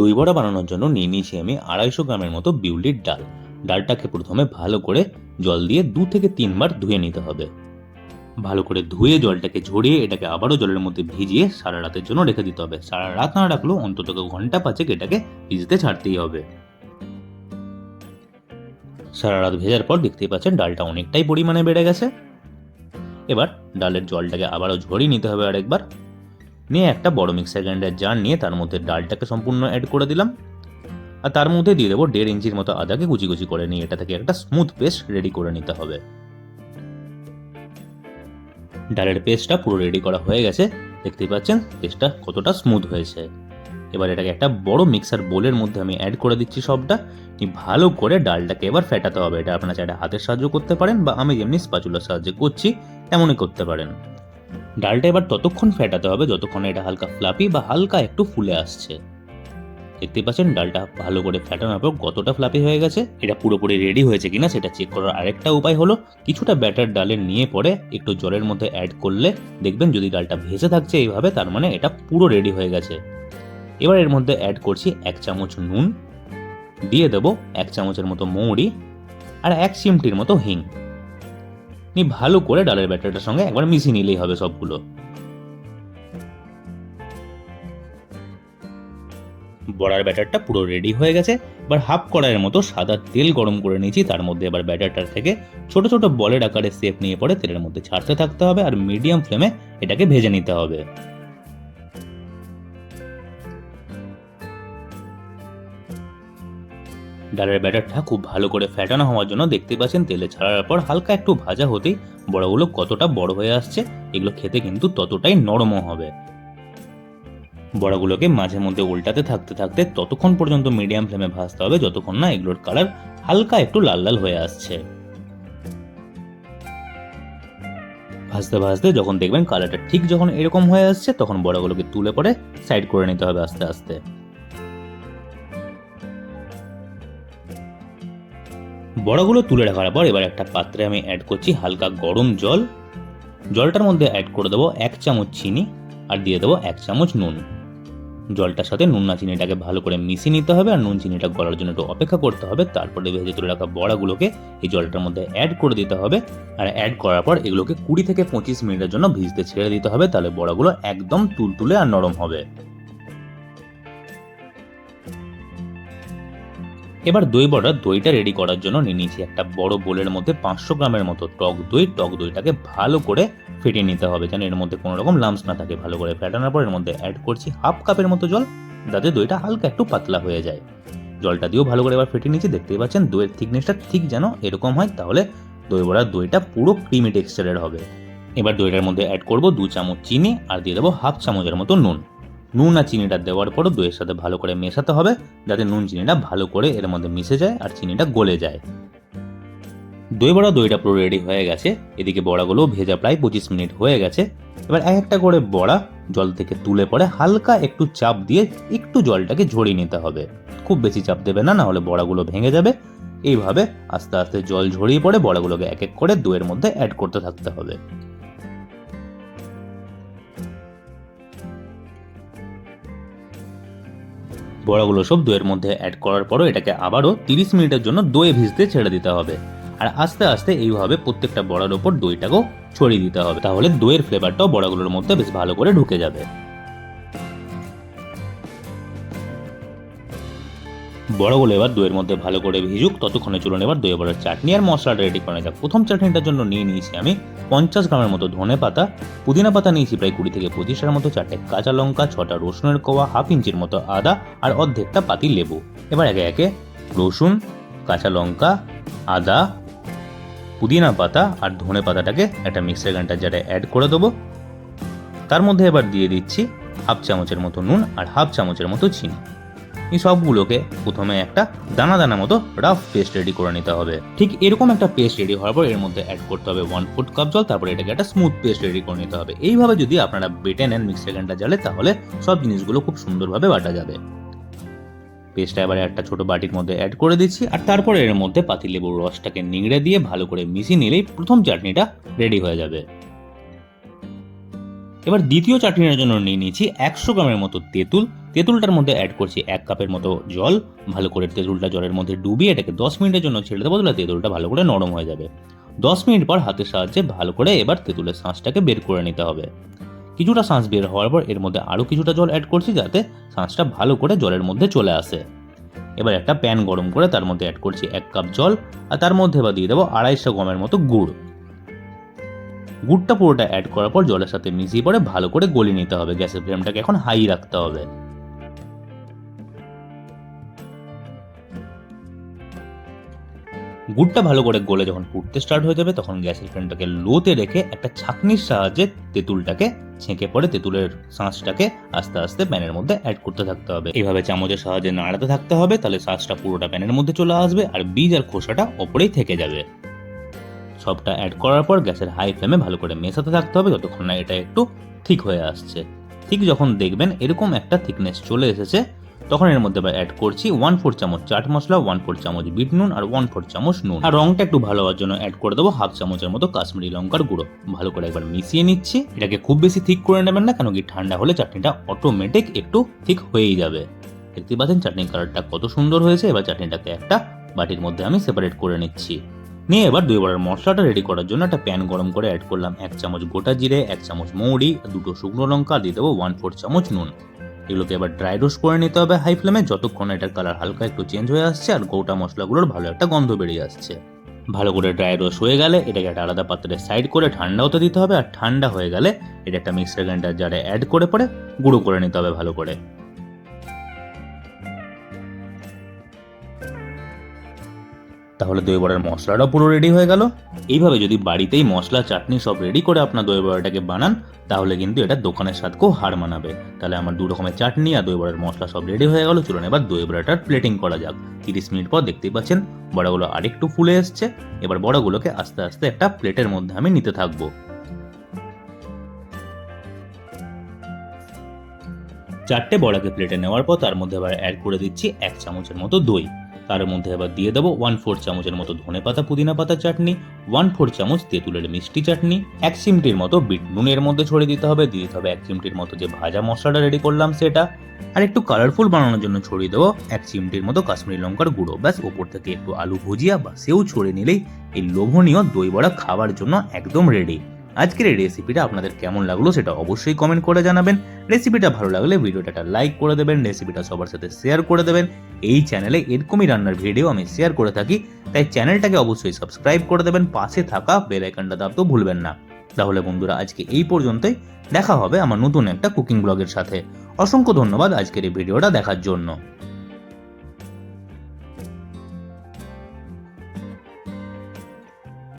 দই বড়া বানানোর জন্য নিয়ে নিয়েছি আমি আড়াইশো গ্রামের মতো বিউলির ডাল। ডালটাকে প্রথমে ভালো করে জল দিয়ে দু থেকে তিনবার ধুয়ে নিতে হবে। ভালো করে ধুয়ে জলটাকে ঝরিয়ে এটাকে আবারও জলের মধ্যে ভিজিয়ে সারা রাতের জন্য রেখে দিতে হবে। সারা রাত না রাখলেও অন্তত ঘণ্টা পাঁচেক এটাকে ভিজতে ছাড়তেই হবে। সারা রাত ভেজার পর দেখতেই পাচ্ছেন ডালটা অনেকটাই পরিমাণে বেড়ে গেছে। এবার ডালের জলটাকে আবারও ঝরিয়ে নিতে হবে আরেকবার। নিয়ে একটা বড় মিক্সার গ্রাইন্ডার জার নিয়ে তার মধ্যে ডালটাকে সম্পূর্ণ অ্যাড করে দিলাম। আর তার মধ্যে দিয়ে দেবো দেড় ইঞ্চির মতো আদাকে কুচি কুচি করে নিয়ে এটা থেকে একটা স্মুথ পেস্ট রেডি করে নিতে হবে। ডালের পেস্টটা পুরো রেডি করা হয়ে গেছে। দেখতেই পাচ্ছেন পেস্টটা কতটা স্মুথ হয়েছে। এবার এটাকে একটা বড় মিক্সার বোলের মধ্যে আমি অ্যাড করে দিচ্ছি সবটা। ভালো করে ডালটাকে এবার ফেটাতে হবে। এটা আপনারা চাইলে হাতের সাহায্য করতে পারেন বা আমি যেমনি স্পাচুলার সাহায্যে করছি, তেমনই করতে পারেন। ডালটা এবার ততক্ষণ ফেটাতে হবে যতক্ষণ এটা হালকা ফ্লাপি বা হালকা একটু ফুলে আসছে। দেখতে পাচ্ছেন ডালটা ভালো করে ফেটানোর পর কতটা ফ্লাপি হয়ে গেছে, এটা পুরোপুরি রেডি হয়েছে কিনা সেটা চেক করার আরেকটা উপায় হলো কিছুটা ব্যাটার ডালে নিয়ে পরে একটু জলের মধ্যে অ্যাড করলে দেখবেন যদি ডালটা ভেসে থাকছে এইভাবে তার মানে এটা পুরো রেডি হয়ে গেছে। এবার এর মধ্যে অ্যাড করছি এক চামচ নুন, দিয়ে দেবো এক চামচের মতো মৌরি আর এক চিমটির মতো হিং। নিয়ে ভালো করে ডালের ব্যাটারটার সঙ্গে একবার মিশিয়ে নিলেই হবে সবগুলো। বড়ার ব্যাটারটা পুরো রেডি হয়ে গেছে। এবার হাফ কড়াইয়ের মতো সাদা তেল গরম করে নিয়েছি, তার মধ্যে এবার ব্যাটারটার থেকে ছোট ছোট বলের আকারে শেপ নিয়ে পরে তেলের মধ্যে ছাড়তে থাকতে হবে আর মিডিয়াম ফ্লেমে এটাকে ভেজে নিতে হবে। ডালের ব্যাটারটা খুব ভালো করে ফ্যাটানো হওয়ার জন্য দেখতে পাচ্ছেন, তেলে ছাড়ার পর হালকা একটু ভাজা হতেই বড়গুলো কতটা বড় হয়ে আসছে, এগুলো খেতে কিন্তু ততটাই নরমও হবে। বড়াগুলোকে মাঝে মধ্যে উল্টাতে থাকতে থাকতে ততক্ষণ পর্যন্ত মিডিয়াম ফ্লেমে ভাজতে হবে, যতক্ষণ না এগুলোর কালার হালকা একটু লাল লাল হয়ে আসছে। ভাজতে ভাজতে যখন দেখবেন কালারটা ঠিক যখন এরকম হয়ে আসছে, তখন বড়াগুলোকে তুলে পরে সাইড করে নিতে হবে আস্তে আস্তে। বড়াগুলো তুলে রাখার পর এবার একটা পাত্রে আমি অ্যাড করছি হালকা গরম জল। জলটার মধ্যে অ্যাড করে দেবো এক চামচ চিনি আর দিয়ে দেবো এক চামচ নুন। জলটার সাথে নুন না চিনিটাকে ভালো করে মিশিয়ে নিতে হবে আর নুন চিনিটা গলার জন্য একটু অপেক্ষা করতে হবে। তারপরে ভেজে তুলে রাখা বড়াগুলোকে এই জলটার মধ্যে অ্যাড করে দিতে হবে। আর অ্যাড করার পর এগুলোকে কুড়ি থেকে পঁচিশ মিনিটের জন্য ভিজতে ছেড়ে দিতে হবে। তাহলে বড়াগুলো একদম তুলতুলে আর নরম হবে। এবার দই বড়ার দইটা রেডি করার জন্য নিয়ে নিয়েছি একটা বড় বোলের মধ্যে পাঁচশো গ্রামের মতো টক দই। টক দইটাকে ভালো করে ফেটিয়ে নিতে হবে যেন এর মধ্যে কোনো রকম লামস না থাকে। ভালো করে ফেটানোর পর এর মধ্যে অ্যাড করছি হাফ কাপের মতো জল যাতে দইটা হালকা একটু পাতলা হয়ে যায়। জলটা দিয়েও ভালো করে এবার ফেটিয়ে নিয়েছি। দেখতেই পাচ্ছেন দইয়ের থিকনেসটা ঠিক যেন এরকম হয় তাহলে দই বড়ার দইটা পুরো ক্রিমি টেক্সচারের হবে। এবার দইটার মধ্যে অ্যাড করব দু চামচ চিনি আর দিয়ে দেবো হাফ চামচের মতো নুন। নুন আর চিনিটা দেওয়ার পরও দইয়ের সাথে ভালো করে মেশাতে হবে, যাতে নুন চিনিটা ভালো করে এর মধ্যে মিশে যায় আর চিনিটা গলে যায়। দই বড়া দইটা পুরো রেডি হয়ে গেছে, এদিকে বড়াগুলো ভেজা প্রায় পঁচিশ মিনিট হয়ে গেছে। এবার এক একটা করে বড়া জল থেকে তুলে পরে হালকা একটু চাপ দিয়ে একটু জলটাকে ঝরিয়ে নিতে হবে। খুব বেশি চাপ দেবে না না হলে বড়াগুলো ভেঙে যাবে। এইভাবে আস্তে আস্তে জল ঝরিয়ে পড়ে বড়াগুলোকে এক এক করে দইয়ের মধ্যে অ্যাড করতে থাকতে হবে। বড়াগুলো সব দইয়ের মধ্যে অ্যাড করার পরও এটাকে আবারও তিরিশ মিনিটের জন্য দইয়ে ভিজতে ছেড়ে দিতে হবে। আর আস্তে আস্তে এইভাবে প্রত্যেকটা বড়ার ওপর দইটাকেও ছড়িয়ে দিতে হবে। তাহলে দইয়ের ফ্লেভারটাও বড়াগুলোর মধ্যে বেশ ভালো করে ঢুকে যাবে। বড়গুলো এবার দইয়ের মধ্যে ভালো করে ভিজুক, ততক্ষণে চলুন এবার দই বড়ার চাটনি আর মশলাটা রেডি করা যাক। প্রথম চাটনিটার জন্য নিয়ে নিয়েছি আমি পঞ্চাশ গ্রামের মতো ধনে পাতা, পুদিনা পাতা নিয়েছি প্রায় কুড়ি থেকে পঁচিশের মতো চারটে কাঁচা লঙ্কা, ছটা রসুনের কোয়া, হাফ ইঞ্চির মতো আদা আর অর্ধেকটা পাতি লেবু। এবার একে একে রসুন, কাঁচা লঙ্কা, আদা, পুদিনা পাতা আর ধনে পাতাটাকে একটা মিক্সার গ্রাইন্ডার জারে অ্যাড করে দেবো। তার মধ্যে এবার দিয়ে দিচ্ছি হাফ চামচের মতো নুন আর হাফ চামচের মতো চিনি। এই সবগুলোকে প্রথমে একটা দানা দানা মতো রাফ পেস্ট রেডি করে নিতে হবে। ঠিক এরকম একটা পেস্ট রেডি হওয়ার পর এর মধ্যে অ্যাড করতে হবে ওয়ান ফুট কাপ জল, তারপরে এটাকে একটা স্মুথ পেস্ট রেডি করে নিতে হবে। এইভাবে যদি আপনারা বেটে নেন মিক্সার গ্রাইন্ডার জালে, তাহলে সব জিনিসগুলো খুব সুন্দরভাবে বাটা যাবে। পেস্টটা এবারে একটা ছোট বাটির মধ্যে অ্যাড করে দিচ্ছি, আর তারপরে এর মধ্যে পাতিলেবুর রসটাকে নিংড়ে দিয়ে ভালো করে মিশিয়ে নিলেই প্রথম চাটনিটা রেডি হয়ে যাবে। এবার দ্বিতীয় চাটনির জন্য নিয়ে নিয়েছি একশো গ্রামের মতো তেঁতুল তেঁতুলটার মধ্যে অ্যাড করছি এক কাপের মতো জল, ভালো করে তেঁতুলটা জলের মধ্যে ডুবিয়ে এটাকে দশ মিনিটের জন্য ছেড়ে দেবো, তাহলে তেঁতুলটা ভালো করে নরম হয়ে যাবে। দশ মিনিট পর হাতের সাহায্যে ভালো করে এবার তেঁতুলের শাঁসটাকে বের করে নিতে হবে। কিছুটা শাঁস বের হওয়ার পর এর মধ্যে আরও কিছুটা জল অ্যাড করছি যাতে শাঁসটা ভালো করে জলের মধ্যে চলে আসে। এবার একটা প্যান গরম করে তার মধ্যে অ্যাড করছি এক কাপ জল, আর তার মধ্যে এবার দিয়ে দেবো আড়াইশো গমের মতো গুড়। গুড়টা পুরোটা অ্যাড করার পর জলের সাথে মিশিয়ে পরে ভালো করে গলিয়ে নিতে হবে, গ্যাসের ফ্লেমটাকে এখন হাই রাখতে হবে। গুড়টা ভালো করে গলে যখন ফুটতে স্টার্ট হয়ে যাবে, তখন গ্যাসের ফ্লেমটাকে লোতে রেখে একটা ছাঁকনির সাহায্যে তেঁতুলটাকে ছেঁকে পরে তেঁতুলের শাঁসটাকে আস্তে আস্তে প্যানের মধ্যে অ্যাড করতে থাকতে হবে। এইভাবে চামচের সাহায্যে নাড়াতে থাকতে হবে, তাহলে শাঁসটা পুরোটা প্যানের মধ্যে চলে আসবে আর বীজ আর খোসাটা ওপরেই থেকে যাবে। সবটা অ্যাড করার পর গ্যাসের হাই ফ্লেমে ভালো করে মেশাতে থাকতে হবে, যতক্ষণ না এটা একটু ঠিক হয়ে আসছে। ঠিক যখন দেখবেন এরকম একটা থিকনেস চলে এসেছে তখন এর মধ্যে এবার অ্যাড করছি ওয়ান ফোর চামচ চাট মশলা ওয়ান ফোর চামচ বিট নুন আর ওয়ান ফোর চামচ নুন। আর রংটা একটু ভালো হওয়ার জন্য অ্যাড করে দেবো হাফ চামচের মতো কাশ্মীরি লঙ্কার গুঁড়ো। ভালো করে একবার মিশিয়ে নিচ্ছি। এটাকে খুব বেশি ঠিক করে নেবেন না কেন কি ঠান্ডা হলে চাটনিটা অটোমেটিক একটু ঠিক হয়েই যাবে। দেখতে পাচ্ছেন চাটনির কালারটা কত সুন্দর হয়েছে। এবার চাটনিটাকে একটা বাটির মধ্যে আমি সেপারেট করে নিচ্ছি। নিয়ে এবার দুই বড়ার মশলাটা রেডি করার জন্য একটা প্যান গরম করে অ্যাড করলাম এক চামচ গোটা জিরে, এক চামচ মৌরি, দুটো শুকনো লঙ্কা, দিয়ে দেবো ওয়ান ফোর চামচ নুন। এগুলোকে এবার ড্রাই রোস্ট করে নিতে হবে হাই ফ্লেমে যতক্ষণ এটার কালার হালকা একটু চেঞ্জ হয়ে আসছে আর গোটা মশলাগুলোর ভালো একটা গন্ধ বেরিয়ে আসছে। ভালো করে ড্রাই রোস্ট হয়ে গেলে এটাকে একটা আলাদা পাত্রে সাইড করে ঠান্ডা হতে দিতে হবে। আর ঠান্ডা হয়ে গেলে এটা একটা মিক্সার গ্রাইন্ডার জারে অ্যাড করে পরে গুঁড়ো করে নিতে হবে ভালো করে। তাহলে দই বড়ার মশলাটা পুরো রেডি হয়ে গেল। এইভাবে যদি বাড়িতেই মশলা, চাটনি সব রেডি করে আপনার দই বড়াটাকে বানান, তাহলে কিন্তু এটা দোকানের স্বাদকেও হার মানাবে। তাহলে আমার দু রকমের চাটনি আর দই বড়ার মশলা সব রেডি হয়ে গেল। চলুন এবার দই বড়াটার প্লেটিং করা যাক। তিরিশ মিনিট পর দেখতেই পাচ্ছেন, বড়াগুলো আরেকটু ফুলে এসছে। এবার বড়াগুলোকে আস্তে আস্তে একটা প্লেটের মধ্যে আমি নিতে থাকব। চারটে বড়াকে প্লেটে নেওয়ার পর তার মধ্যে আবার অ্যাড করে দিচ্ছি এক চামচের মতো দই। তার মধ্যে আবার দিয়ে দেবো ওয়ান ফোর চামচের মতো ধনে পাতা, পুদিনা পাতা চাটনি ওয়ান ফোর চামচ তেঁতুলের মিষ্টি চাটনি, এক চিমটির মতো বিট নুনের মধ্যে ছড়িয়ে দিতে হবে, দিয়ে দিতে হবে এক চিমটির মতো যে ভাজা মশলাটা রেডি করলাম সেটা, আর একটু কালারফুল বানানোর জন্য ছড়িয়ে দেবো এক চিমটির মতো কাশ্মীরি লঙ্কার গুঁড়ো, ব্যাস ওপর থেকে একটু আলু ভুজিয়া বা সেও ছড়িয়ে নিলেই এই লোভনীয় দই বড়া খাওয়ার জন্য একদম রেডি আজকের এই রেসিপিটা আপনাদের কেমন লাগল সেটা অবশ্যই কমেন্ট করে জানাবেন। রেসিপিটা ভালো লাগলে ভিডিওটা একটা লাইক করে দেবেন রেসিপিটা সবার সাথে শেয়ার করে দেবেন। এই চ্যানেলে এরকমই রান্নার ভিডিও আমি শেয়ার করে থাকি, তাই চ্যানেলটাকে অবশ্যই সাবস্ক্রাইব করে দেবেন, পাশে থাকা বেল আইকনটা দাবতেও ভুলবেন না। তাহলে বন্ধুরা, আজকে এই পর্যন্তই। দেখা হবে আমার নতুন একটা কুকিং ব্লগের সাথে। অসংখ্য ধন্যবাদ আজকের এই ভিডিওটা দেখার জন্য।